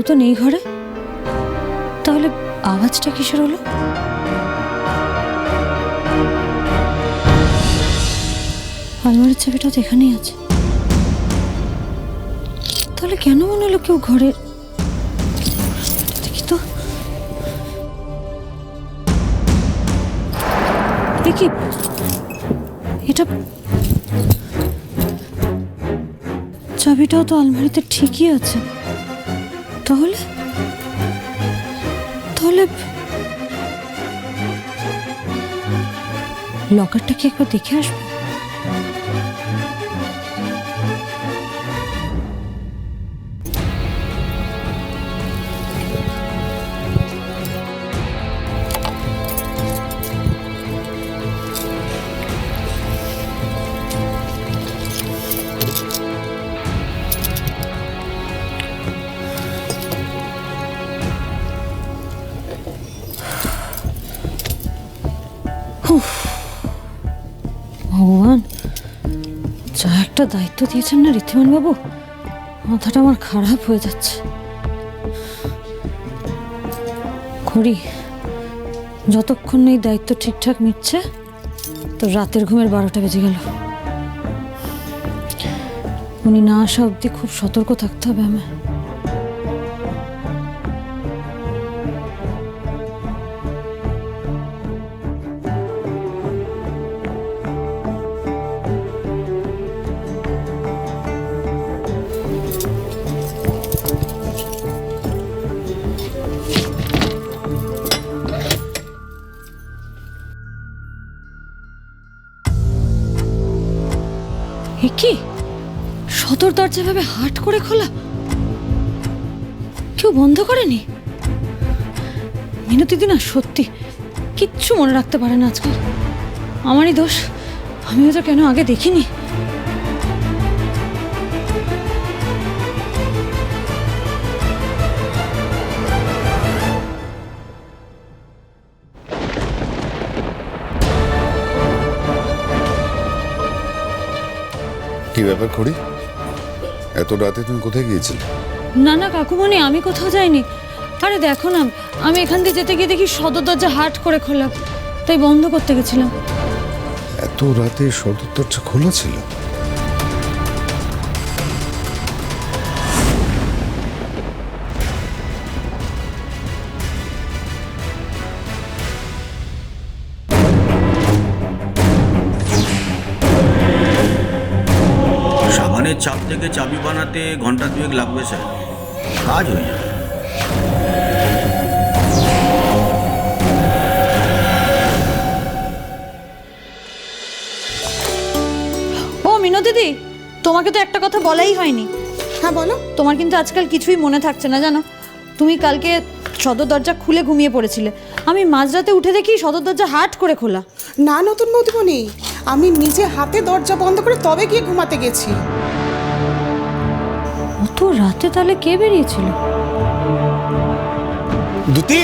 কেউ তো নেই ঘরে? তাহলে আওয়াজটা কিসের হলো? আলমারির চাবিটা তো এখানেই আছে। তাহলে কেন মনে হলো কেউ ঘরে? দেখি তো। কি এটা চাবিটাও তো আলমারিতে ঠিকই আছে। তাহলে? তাহলে লকারটা কি একবার দেখে আসব। দায়িত্ব দিয়েছেন না ঋদ্ধিমান বাবু মাথাটা আমার খারাপ হয়ে যাচ্ছে। করি যতক্ষণ এই দায়িত্ব ঠিকঠাক মিটছে, তো রাতের ঘুমের বারোটা বেজে গেল। উনি না আসা অবধি খুব সতর্ক থাকতে হবে আমায়। এ কি? সদর দরজা ভাবে হাট করে খোলা? কেউ বন্ধ করেনি? মিনতি দিনা, সত্যি। কিচ্ছু মনে রাখতে পারে না আজকাল। আমারই দোষ। আমিও তো কেন আগে দেখিনি? ব্যাপার করি এত রাতে তুমি কোথায় গিয়েছিলে? না না কাকুমণি আমি কোথাও যাইনি। আরে দেখো না আমি এখান দিয়ে যেতে গিয়ে দেখি সদর দরজা হাট করে খোলা। তাই বন্ধ করতে গেছিলাম। এত রাতে সদর দরজা খোলা ছিল? থেকে চাবি বানাতে ঘণ্টা দুয়েক লাগবে স্যার। কাজ হয়ে যাবে। ও মিনতি দিদি তোমাকে তো একটা কথা বলাই হয়নি। হ্যাঁ বলো। তোমার কিন্তু আজকাল কিছুই মনে থাকছে না জানো? তুমি কালকে সদর দরজা খুলে ঘুমিয়ে পড়েছিলে। আমি মাঝরাতে উঠে দেখি সদর দরজা হাট করে খোলা। না নতুন বৌদিমণি আমি নিজে হাতে দরজা বন্ধ করে তবে গিয়ে ঘুমাতে গেছি। অত রাতে তাহলে কে বেরিয়েছিল? দুতি!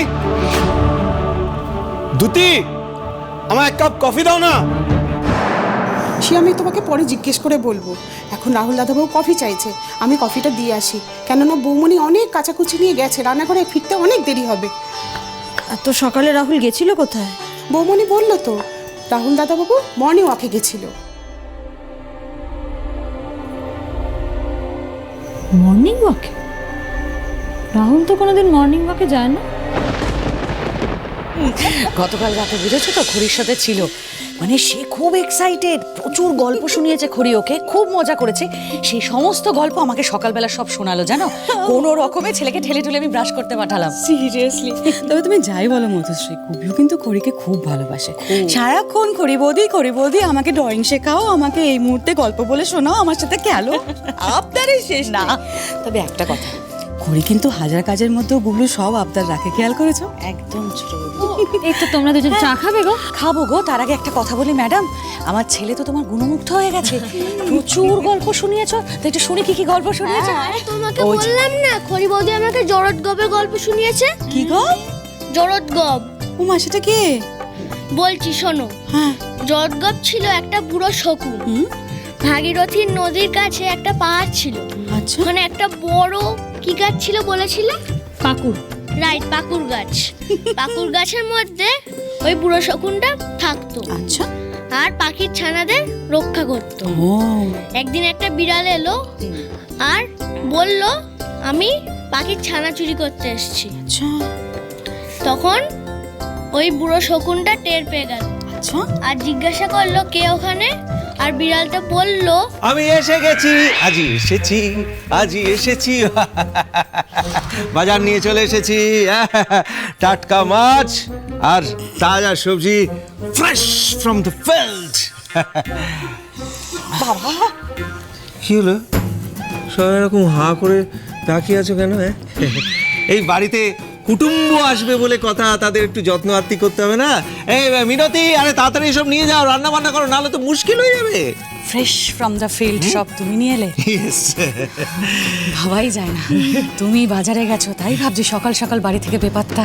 দুতি! আমার এক কাপ কফি দাও না! সে আমি তোমাকে পরে জিজ্ঞেস করে বলব। এখন রাহুল দাদাবাবু কফি চাইছে আমি কফিটা দিয়ে আসি। কেননা বৌমণি অনেক কাচাকুচি নিয়ে গেছে রান্নাঘরে ফিরতে অনেক দেরি হবে। এত সকালে রাহুল গেছিল কোথায়? বৌমণি বলল তো রাহুল দাদাবাবু মর্নিং ওয়াকে গেছিল। মর্নিং ওয়াকে রাহুল তো কোনোদিন মর্নিং ওয়াকে যায় না? গতকাল রাতে বুঝেছ তো, ঘড়ির সাথে ছিল। মানে সে খুব এক্সাইটেড প্রচুর গল্প শুনিয়েছে খড়ি ওকে খুব মজা করেছে। সেই সমস্ত গল্প আমাকে সকালবেলা সব শোনালো জানো? কোনো রকমে ছেলেকে ঠেলে ঠেলে আমি ব্রাশ করতে পাঠালাম। সিরিয়াসলি তবে তুমি যাই বলো মধুশ্রী কুবিও কিন্তু খড়িকে খুব ভালোবাসে। সারাক্ষণ খড়ি বৌদি খড়ি বৌদি আমাকে ড্রয়িং শেখাও আমাকে এই মুহূর্তে গল্প বলে শোনাও আমার সাথে খেলো। আবদারের শেষ না। তবে একটা কথা খড়ি কিন্তু হাজার কাজের মধ্যেও গুগলু সব আবদার রাখে। খেয়াল করেছ? একদম ছোট এই তো তোমরা দুজন চা খাবে গো। খাব গো তার আগে একটা কথা বলি ম্যাডাম। আমার ছেলে তো তোমার গুণমুগ্ধ হয়ে গেছে। প্রচুর গল্প শুনিয়েছো। তো একটু শুনি কি কি গল্প শুনিয়েছো? আরে তোমাকে বললাম না খড়ি বৌদি আমাকে জরদ গবের গল্প শুনিয়েছে? কি গো? জরদ গব। উমা সেটা কে? বলছি শোনো। হ্যাঁ। জরদ গব ছিল একটা বুড়ো শকুন। ভাগীরথীর নদীর কাছে একটা পাহাড় ছিল। আচ্ছা। ওখানে একটা বড় কি গাছ ছিল বলেছিলে? কাকুর রাইট পাকুর গাছ। পাকুর গাছের মধ্যে ওই বুড়ো শকুনটা থাকতো। আচ্ছা। আর পাখির ছানাদের রক্ষা করতো। ও। একদিন একটা বিড়াল এলো আর বলল আমি পাখির ছানা চুরি করতে এসেছি। আচ্ছা। তখন ওই বুড়ো শকুনটা টের পেয়ে গেল। আচ্ছা। আর জিজ্ঞাসা করল কে ওখানে? আর বিড়ালটা বলল আমি এসে গেছি। আজি এসেছি আজি এসেছি। বাজার নিয়ে চলে এসেছি। টাটকা মাছ আর তাজা সবজি ফ্রেশ ফ্রম দ্য ফিল্ড বাবা। কি হলো? সবাই এরকম হাঁ করে তাকিয়ে আছো কেন হ্যাঁ? এই বাড়িতে কুটুম্ব আসবে বলে কথা তাদের একটু যত্ন আত্তি করতে হবে না? এই মিনতি আরে তাড়াতাড়ি এসব নিয়ে যাও রান্না বান্না করো নাহলে তো মুশকিল হয়ে যাবে। ফ্রেশ ফ্রম দ্য ফিল্ড সব তুমি নিয়ে এলে। ভাবাই যায় না। তুমি বাজারে গেছো তাই ভাবছি সকাল সকাল বাড়ি থেকে বেপাত্তা।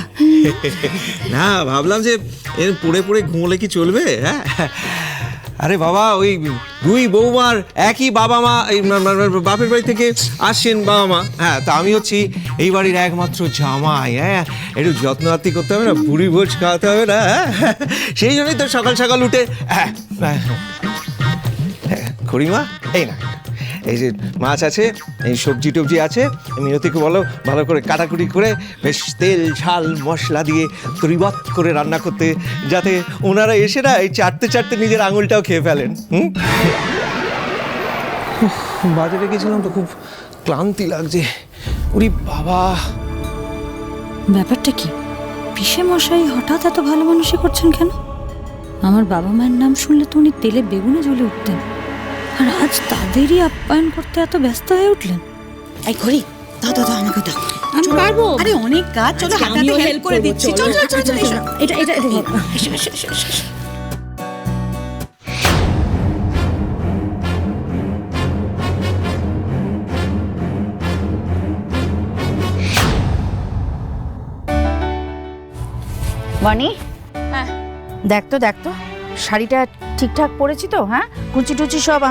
না ভাবলাম যে এর পড়ে পড়ে ঘুমোলে কি চলবে হ্যাঁ? আরে বাবা ওই দুই বৌমার একই বাবা মা এই বাপের বাড়ি থেকে আসছেন বাবা মা। হ্যাঁ তা আমি হচ্ছি এই বাড়ির একমাত্র জামাই হ্যাঁ। একটু যত্ন করতে হবে না বুড়ি ভোজ খাওয়াতে হবে না হ্যাঁ? সেই জন্যই তো সকাল সকাল উঠে হ্যাঁ, হ্যাঁ, হ্যাঁ, খুড়িমা এই না। এই যে মাছ আছে, এই সবজি টবজি আছে, মিনতিকে বলো, ভালো করে কাটাকুটি করে বেশ তেল, ঝাল, মশলা দিয়ে তরিবত করে রান্না করতে, যাতে ওনারা এসে না এই চাটতে চাটতে নিজের আঙুলটাও খেয়ে ফেলেন, হুম? বাজারে গেছিলাম তো খুব ক্লান্তি লাগছে। উরি বাবা। ব্যাপারটা কি? পিসে মশাই হঠাৎ এত ভালো মানুষই করছেন কেন? আমার বাবা মায়ের নাম শুনলে তো উনি তেলে বেগুনে জ্বলে উঠতেন। আজ তাদেরই আপ্যায়ন করতে এত ব্যস্ত হয়ে উঠলেন? এই ঘড়ি দাও দাও দাও আমাকে দাও। আমি পারব। আরে অনেক কাজ চলো হাতাতে হেল্প করে দিচ্ছি। চলো, চলো চলো এটা এটা। বানি দেখ তো দেখ তো। শাড়িটা ঠিকঠাক পরেছি তো হ্যাঁ? কুচি টুচি সব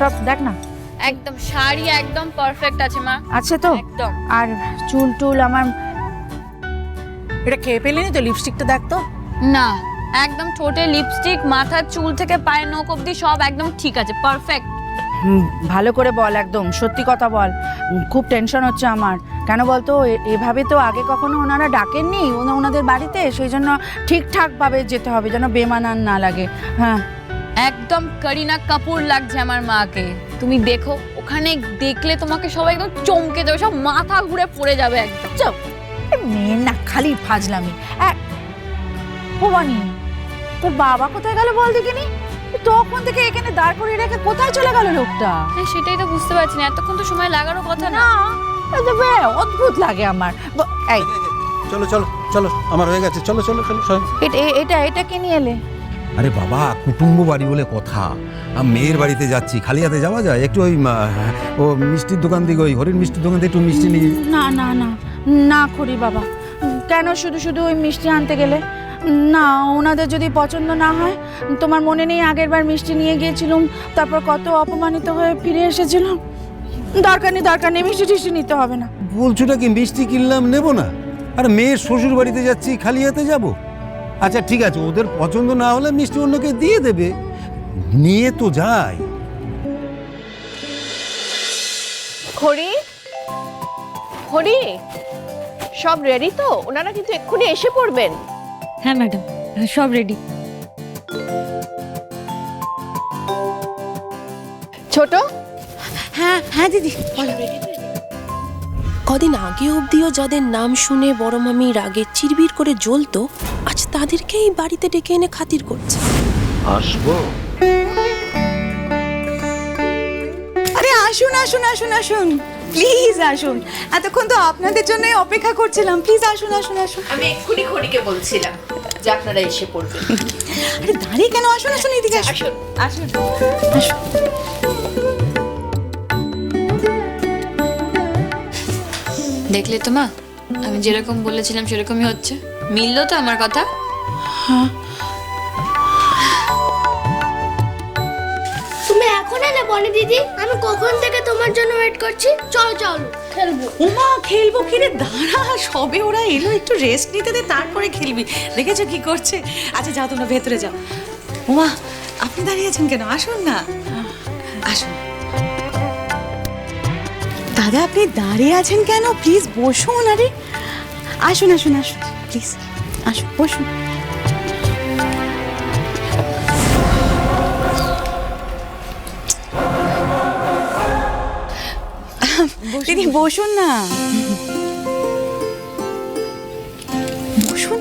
সব দেখ না। একদম শাড়ি একদম পারফেক্ট আছে মা। আছে তো? একদম। আর চুল টুল আমার এটা খেয়ে পেলেনি তো? লিপস্টিকটা দেখ তো। না একদম ঠোঁটে লিপস্টিক মাথার চুল থেকে পায়ের নখ অব্দি সব একদম ঠিক আছে পারফেক্ট ভালো করে বল একদম সত্যি কথা বল। খুব টেনশন হচ্ছে আমার। কেন বলতো? এভাবে তো আগে কখনো ওনারা ডাকেননি ওনা- ওনাদের বাড়িতে সেই জন্য ঠিকঠাকভাবে যেতে হবে যেন বেমানান না লাগে। হ্যাঁ। একদম করিনা কাপুর লাগছে আমার মাকে। তুমি দেখো ওখানে দেখলে তোমাকে সবাই একদম চমকে যাবে সব মাথা ঘুরে পড়ে যাবে একদম। এ মেয়ের না খালি ফাজলামি। এক ভবানি তোর বাবা কোথায় গেল বল দেখিনি? তখন থেকে এখানে দাঁড় করিয়ে রেখে কোথায় চলে গেল লোকটা? হ্যাঁ সেটাই তো বুঝতে পারছি না এতক্ষণ তো সময় লাগারও কথা না। অদ্ভুত লাগে আমার। এই। চলো চলো চলো আমার হয়ে গেছে চলো চলো চলো এটা এটা কি নিয়ে এলে? আরে বাবা কুটুম্ব বাড়ি বলে কথা। মেয়ের বাড়িতে যাচ্ছি খালি হাতে যাওয়া যায়? একটু ওই ও মিষ্টির দোকান থেকে ওই হরিণ মিষ্টির দোকান থেকে একটু মিষ্টি নিয়ে না না না না করি বাবা। কেন শুধু শুধু ওই মিষ্টি আনতে গেলে? না ওনাদের যদি পছন্দ না হয় তোমার মনে নেই আগের বার মিষ্টি নিয়ে গিয়েছিলাম তারপর কত অপমানিত হয়ে ফিরে এসেছিলাম। দরকার নেই দরকার নেই মিষ্টি টিষ্টি নিতে হবে না। বলছোটা কি মিষ্টি কিনলাম নেব না? আর মেয়ের শ্বশুর বাড়িতে যাচ্ছি খালি হাতে যাব? আচ্ছা ঠিক আছে ওদের পছন্দ না হলে মিষ্টি অন্যকে দিয়ে দেবে। নিয়ে তো যাই। হরি হরি সব রেডি তো? ওনারা কিন্তু এক্ষুনি এসে পড়বেন। হ্যাঁ ম্যাডাম সব রেডি ছোট? হ্যাঁ হ্যাঁ দিদি কদিন আগে অবধিও যাদের নাম শুনে বড় মামি রাগে চিরবির করে জ্বলতো আজ তাদেরকেই বাড়িতে ডেকে এনে খাতির করছে। আরে আসুন আসুন আসুন আসুন। প্লিজ আসুন। এতক্ষণ তো আপনাদের জন্য অপেক্ষা করছিলাম। প্লিজ আসুন আসুন আসুন। আমি এক্ষুনি খড়িকে বলছিলাম যে আপনারা এসে পড়বেন। আরে দাঁড়িয়ে কেন? আসুন আসুন এদিকে আসুন। আসুন। আসুন। দেখলে তো মা আমি যেরকম বলেছিলাম সেরকমই হচ্ছে। মিললো তো আমার কথা? তুমি এখন এলে বনি দিদি আমি কখন থেকে তোমার জন্য ওয়েট করছি? চলো চলো। খেলব। উমা খেলব কি রে দাঁড়া সবে ওরা এলো একটু রেস্ট নিতে দে তারপরে খেলবি। দেখেছ কি করছে? আচ্ছা যাও তোমরা ভেতরে যাও। উমা আপনি দাঁড়িয়ে আছেন কেন? আসুন না। আসুন। দাদা, আপনি দাঁড়িয়ে আছেন কেন? প্লিজ বসুন, আরে। আসুন আসুন আসুন প্লিজ আসুন, বসুন। দিদি, বসুন না। বসুন।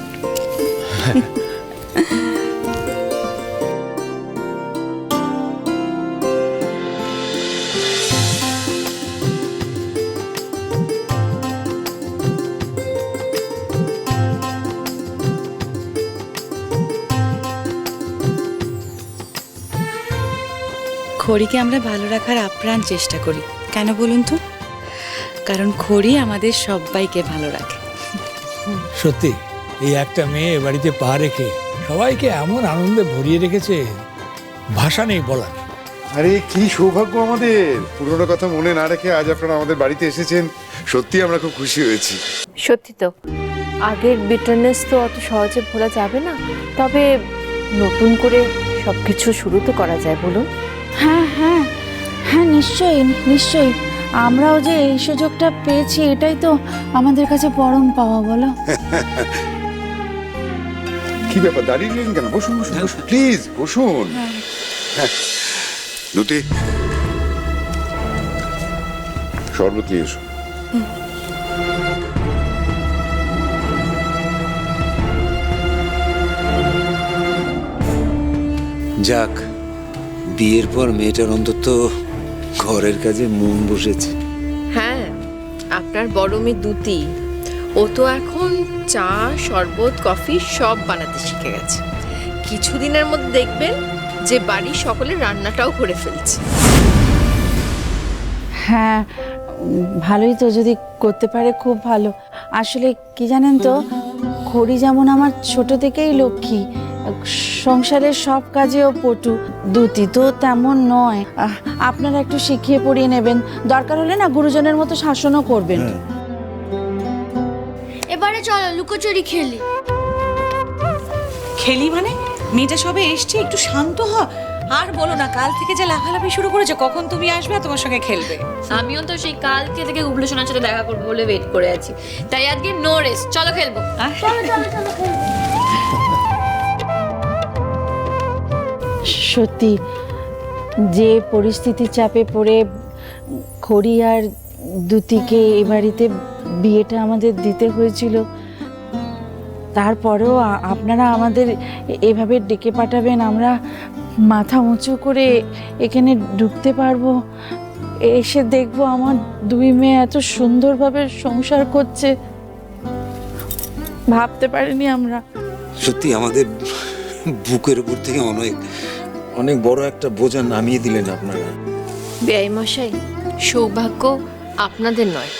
খড়িকে আমরা ভালো রাখার আপ্রাণ চেষ্টা করি। কেন বলুন তো? কারণ খড়ি আমাদের সবাইকে ভালো রাখে। সত্যি এই একটা মেয়ে বাড়িতে পা রেখে সবাইকে এমন আনন্দে ভরিয়ে রেখেছে ভাষা নেই বলার। আরে কি সৌভাগ্য আমাদের! পুরোনো কথা মনে না রেখে আজ আপনারা আমাদের বাড়িতে এসেছেন। সত্যি আমরা খুব খুশি হয়েছি। সত্যি তো। আগের বিটারনেস তো অত সহজে ভোলা যাবে না। তবে নতুন করে সব কিছু শুরু তো করা যায় বলুন। হ্যাঁ হ্যাঁ। হ্যাঁ নিশ্চয়ই নিশ্চয়ই। আমরাও যে এই সুযোগটা পেয়েছি এটাই তো আমাদের কাছে পরম পাওয়া বলো। কি ব্যাপার দাঁড়িয়ে কেন? বসুন বসুন বসুন। প্লিজ বসুন। হ্যাঁ। দুটি শরবত নিয়ে এসো। যাক বিয়ের পর মেয়েটার অন্তত ঘরের কাজে মন বসেছে। হ্যাঁ আপনার বড় মেয়ে দুতি। ও তো এখন চা শরবত কফি সব বানাতে শিখে গেছে। কিছুদিনের মধ্যে দেখবেন যে বাড়ির সকলে রান্নাটাও করে ফেলছে। হ্যাঁ ভালোই তো যদি করতে পারে খুব ভালো। আসলে কি জানেন তো খড়ি যেমন আমার ছোট থেকেই লক্ষ্মী সংসারের সব কাজেও পটু। দুতি তো তেমন নয়। আহ, আপনারা একটু শিখিয়ে পড়িয়ে নেবেন। দরকার হলে না গুরুজনের মতো শাসনও করবেন। এবারে চলো লুকোচুরি খেলি। খেলি মানে? মেয়েটা সবে এসছে একটু শান্ত হ। আর বলো না কাল থেকে যে লাফালাফি শুরু করেছে কখন তুমি আসবে আর তোমার সঙ্গে খেলবে? আমিও তো সেই কালকে থেকে গুবলু সোনার সাথে দেখা করব বলে ওয়েট করে আছি। তাই আজকে নো রেস্ট চলো খেলব। চলো চলো চলো খেলি সত্যি যে পরিস্থিতির চাপে পড়ে খড়ি আর দুতিকে এ বাড়িতে বিয়েটা আমাদের দিতে হয়েছিল, তারপরেও আপনারা আমাদের এভাবে ডেকে পাঠাবেন, আমরা মাথা উঁচু করে এখানে ঢুকতে পারব, এসে দেখব আমার দুই মেয়ে এত সুন্দরভাবে সংসার করছে। ভাবতে পারিনি আমরা। সত্যি আমাদের বুকের উপর থেকে অনেক অনেক বড় একটা বোঝা নামিয়ে দিলেন আপনারা। ব্যয় মশাই সৌভাগ্য আপনাদের নয়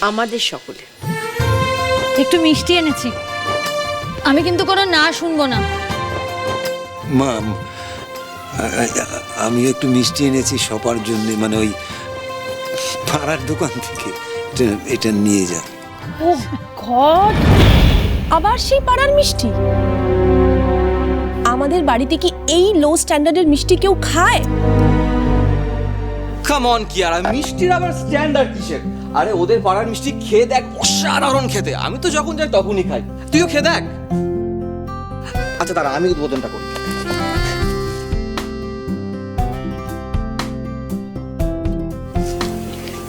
আমাদের সকলে একটু মিষ্টি এনেছি। আমি কিন্তু কোনো না শুনব না। মা আ- আ- একটু মিষ্টি এনেছি সবার জন্য মানে ওই পাড়ার দোকান থেকে। এটা এটা নিয়ে যা ও গড! আবার সেই পাড়ার মিষ্টি? আমাদের বাড়িতে কি এই লো স্ট্যান্ডার্ডের মিষ্টি কেউ খায়? কাম অন কি আর মিষ্টির আবার স্ট্যান্ডার্ড কিসের? আরে ওদের পাড়ার মিষ্টি খেয়ে দেখ অসাধারণ খেতে। আমি তো যখন যাই তখনই খাই। তুইও খেয়ে দেখ। আচ্ছা দাঁড়া আমি উদ্বোধনটা করি।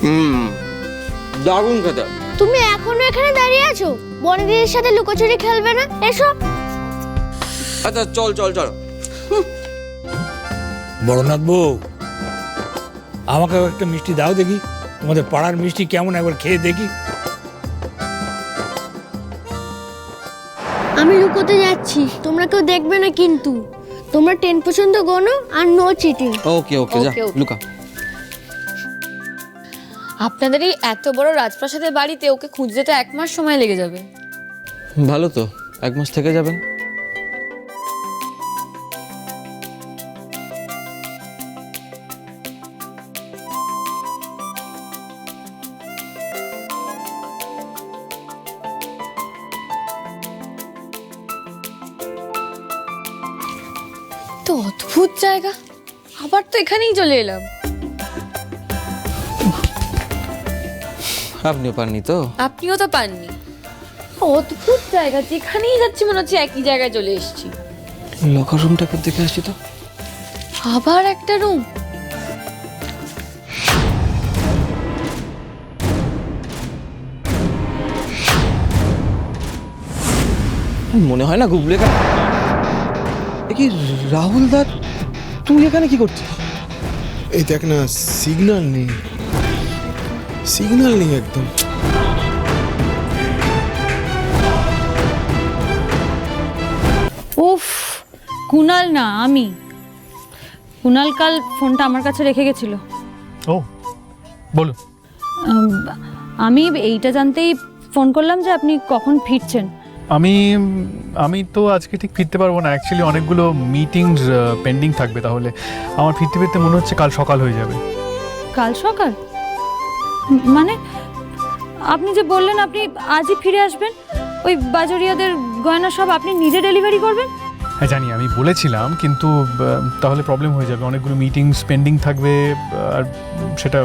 হুম দারুণ খেতে। তুমি এখনও এখানে দাঁড়িয়ে আছো? বনি দিদির সাথে লুকোচুরি খেলবে না? এসো। আচ্ছা চল চল চল। বড়নাথ বউ আমাকে একটা মিষ্টি দাও দেখি। তোমাদের পাড়ার মিষ্টি কেমন একবার খেয়ে দেখি। আমি লুকোতে যাচ্ছি তোমরা কেউ দেখবে না কিন্তু। তোমরা টেন পর্যন্ত গোনো আর নো চিটিং। ওকে ওকে যা. লুকা। আপনাদের এই এত বড় রাজপ্রাসাদের বাড়িতে ওকে খুঁজতে তো এক মাস সময় লেগে যাবে। ভালো তো এক মাস থেকে যাবেন। চলে এলাম। আপনিও পাননি তো? আপনিও তো পাননি। অদ্ভুত জায়গা যেখানেই যাচ্ছি মনে হচ্ছে একই জায়গায় চলে এসেছি। লকার রুমটা একবার দেখে আসছি তো। আবার একটা রুম মনে হয় না গুগলে কি রাহুল দা? তুই এখানে কি করছিস এই দেখ না সিগন্যাল নেই। সিগন্যাল নেই একদম। উফ কুনাল না আমি। কুনাল কাল ফোনটা আমার কাছে রেখে গেছিল। ও বলো আমি এইটা জানতেই ফোন করলাম যে আপনি কখন ফিরছেন। আমি আমি তো আজকে ঠিক ফিরতে পারব না। অ্যাকচুয়ালি অনেকগুলো মিটিংস পেন্ডিং থাকবে তাহলে। আমার ফিরতে ফিরতে মনে হচ্ছে কাল সকাল হয়ে যাবে। কাল সকাল? মানে আপনি যে বললেন আপনি আজই ফিরে আসবেন ওই বাজারিয়াদের গয়না সব আপনি নিজে ডেলিভারি করবেন? হ্যাঁ জানি আমি বলেছিলাম কিন্তু তাহলে প্রবলেম হয়ে যাবে। অনেকগুলো মিটিংস পেন্ডিং থাকবে আর সেটা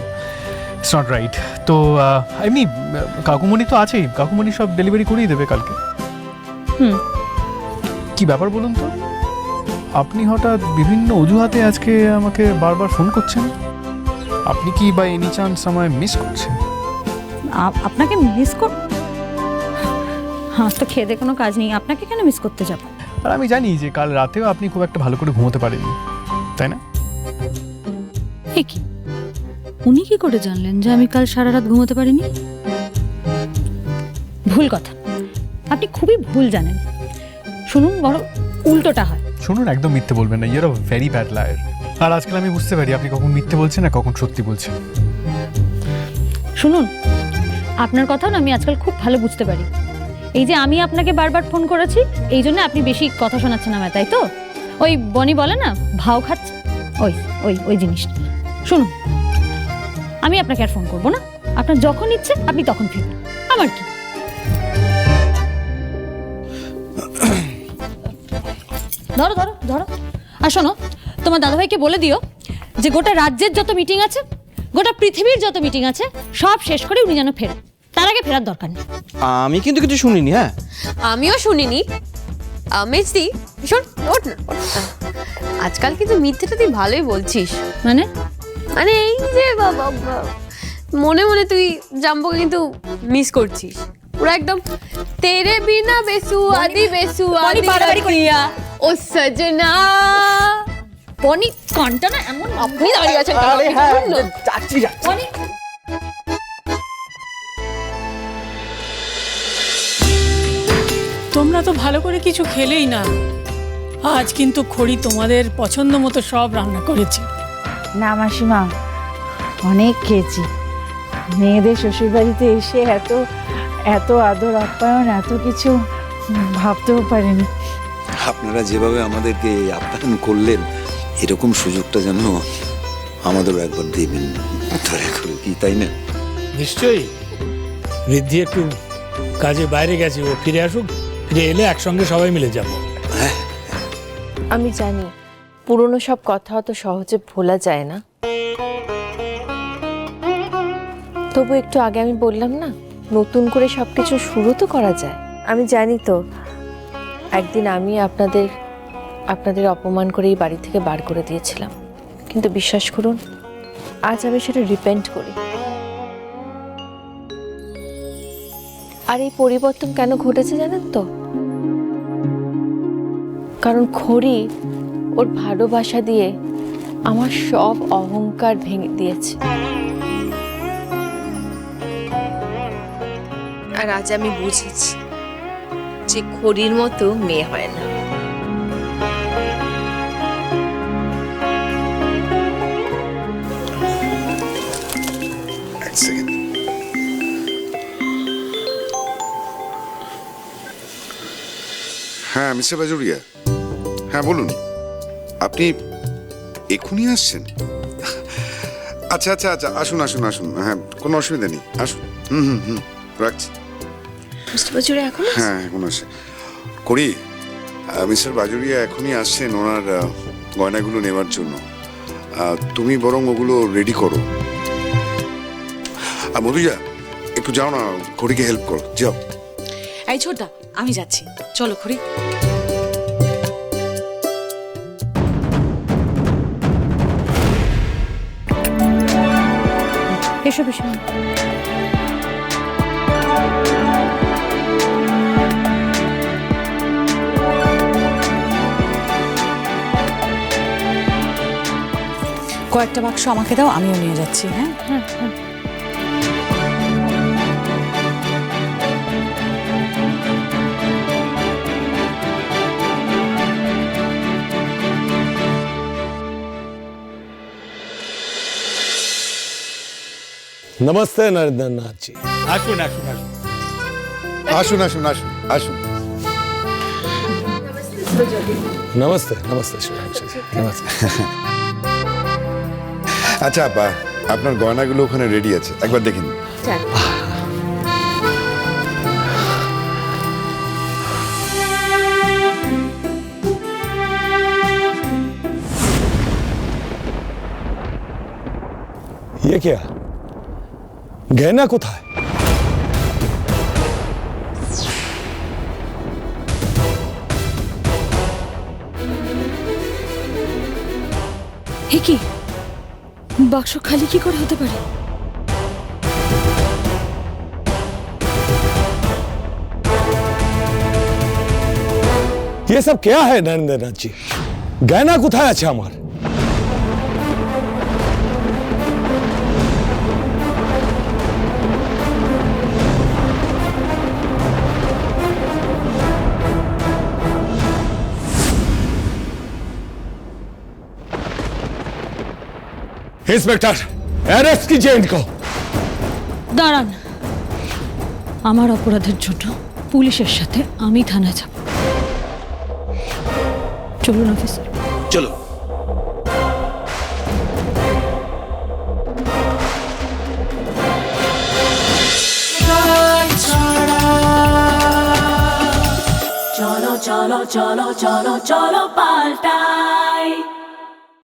ইটস নট রাইট তো এমনি কাকুমণি তো আছেই। কাকুমণি সব ডেলিভারি করিয়ে দেবে কালকে। হুম। কি ব্যাপার বলুন তো? আপনি হঠাৎ বিভিন্ন অজুহাতে আজকে আমাকে বারবার ফোন করছেন? আপনি কি বা এনি চান্স আমায় মিস করছেন? আপ- আপনাকে মিস কর আমার তো খেয়ে কোনো কাজ নেই আপনাকে কেন মিস করতে যাব? আর আমি জানি যে কাল রাতেও আপনি খুব একটা ভালো করে ঘুমোতে পারেননি তাই না? এ কি? উনি কি করে জানলেন যে আমি কাল সারা রাত ঘুমোতে পারিনি? ভুল কথা। আপনি খুবই ভুল জানেন। শুনুন বড় উল্টোটা হয়। শুনুন একদম মিথ্যে বলবেন না you're a very bad liar আর আজকাল আমি বুঝতে পারি আপনি কখন মিথ্যে বলছেন আর কখন সত্যি বলছেন। শুনুন আপনার কথাও না আমি আজকাল খুব ভালো বুঝতে পারি। এই যে আমি আপনাকে বারবার ফোন করেছি এই জন্য আপনি বেশি কথা শোনাচ্ছেন আমায় তাই তো? ওই বনি বলে না ভাও খাচ্ছে। ওই ওই ওই জিনিসটা। শুনুন আমি আপনাকে আর ফোন করব না। আপনার যখন ইচ্ছে আপনি তখন ফিরবেন। আমার কি? ধরো ধরো ধরো। আর শোনো তোমার দাদাভাইকে বলে দিও যে গোটা রাজ্যের যত মিটিং আছে গোটা পৃথিবীর যত মিটিং আছে সব শেষ করে উনি যেন ফেরেন তার আগে ফেরার দরকার নেই। আমি কিন্তু কিছু শুনিনি হ্যাঁ। আমিও শুনিনি। মেজদি শোন ওঠ না আজকাল কিন্তু মিথ্যেটা তুই ভালোই বলছিস। মানে? মানে এই যে বাবা মনে মনে তুই জাম্বোকে কিন্তু মিস করছিস। পুরো একদম তেরে বিনা বেসু আদি বেসু আদি বাড়াবাড়ি করি। রখিয়া ও সজনা বনি কানটা না এমন আপনি দাঁড়িয়ে আছেন? আরে হ্যাঁ। যাচ্ছি যাচ্ছি বনি তোমরা তো ভালো করে কিছু খেলেই না আজ কিন্তু খড়ি তোমাদের পছন্দ মতো সব রান্না করেছে না মাসিমা অনেক খেয়েছি মেয়েদের শ্বশুরবাড়িতে এসে এত এত আদর আপ্যায়ন এত কিছু ভাবতেও পারিনি। আপনারা যেভাবে আমাদেরকে আপ্যায়ন করলেন এরকম সুযোগটা যেন আমাদেরও একবার দেবেন দয়া করে কি তাই না? নিশ্চয়ই। ঋদ্ধি একটু কাজে বাইরে গেছে ও ফিরে আসুক ফিরে এলে একসঙ্গে সবাই মিলে যাব। আমি জানি পুরনো সব কথা অত সহজে ভোলা যায় না। তবু একটু আগে আমি বললাম না নতুন করে সব কিছু শুরু তো করা যায়। আমি জানি তো, একদিন আমি আপনাদের আপনাদের অপমান করে এই বাড়ি থেকে বার করে দিয়েছিলাম। কিন্তু বিশ্বাস করুন, আজ আমি সেটা রিপেন্ট করি। আর এই পরিবর্তন কেন ঘটেছে জানেন তো? কারণ খড়ি ওর ভালোবাসা দিয়ে আমার সব অহংকার ভেঙে দিয়েছে। আর আজ আমি বুঝেছি যে খড়ির মতো মেয়ে হয় না। হ্যাঁ মিস্টার বাজুরিয়া। হ্যাঁ বলুন। আপনি এক্ষুনি আসছেন? আচ্ছা আচ্ছা আচ্ছা আসুন আসুন আসুন। হ্যাঁ কোনো অসুবিধা নেই। আসুন। হুম হুম হুম, রাখছি। বুঝতে পারছ রে এখন হ্যাঁ এখন আসে করি মিস্টার বাজুরিয়া এখনই আসছেন ওনার গয়নাগুলো নেওয়ার জন্য। তুমি বরং ওগুলো রেডি করো। আর মধুজা একটু যাও না খড়িকে হেল্প করো। যাও। এই ছোটদা আমি যাচ্ছি। চলো খড়ি এসো পিসিমা কয়েকটা বাক্স আমাকে দাও আমিও নিয়ে যাচ্ছি হ্যাঁ? হ্যাঁ হ্যাঁ নমস্তে নরেন্দ্রনাথ জি আসুন আসুন আসুন। আসুন আসুন আসুন আসুন। নমস্তে নমস্তে নমস্তে। আচ্ছা আপা আপনার গয়নাগুলো ওখানে রেডি আছে একবার দেখেন ये क्या गहना কোথায় এ কি বাক্স খালি কি করে হতে পারে ये सब क्या है নরেন্দ্রনাথ জি গয়না কোথায় আছে আমার इंस्पेक्टर अरेस्ट कीजिए इनको দাঁড়ান আমার অপরাধের জন্য পুলিশের সাথে আমি থানায় যাব চলুন অফিসার চলো চলো চলো চলো চলো চলো পাল্টাই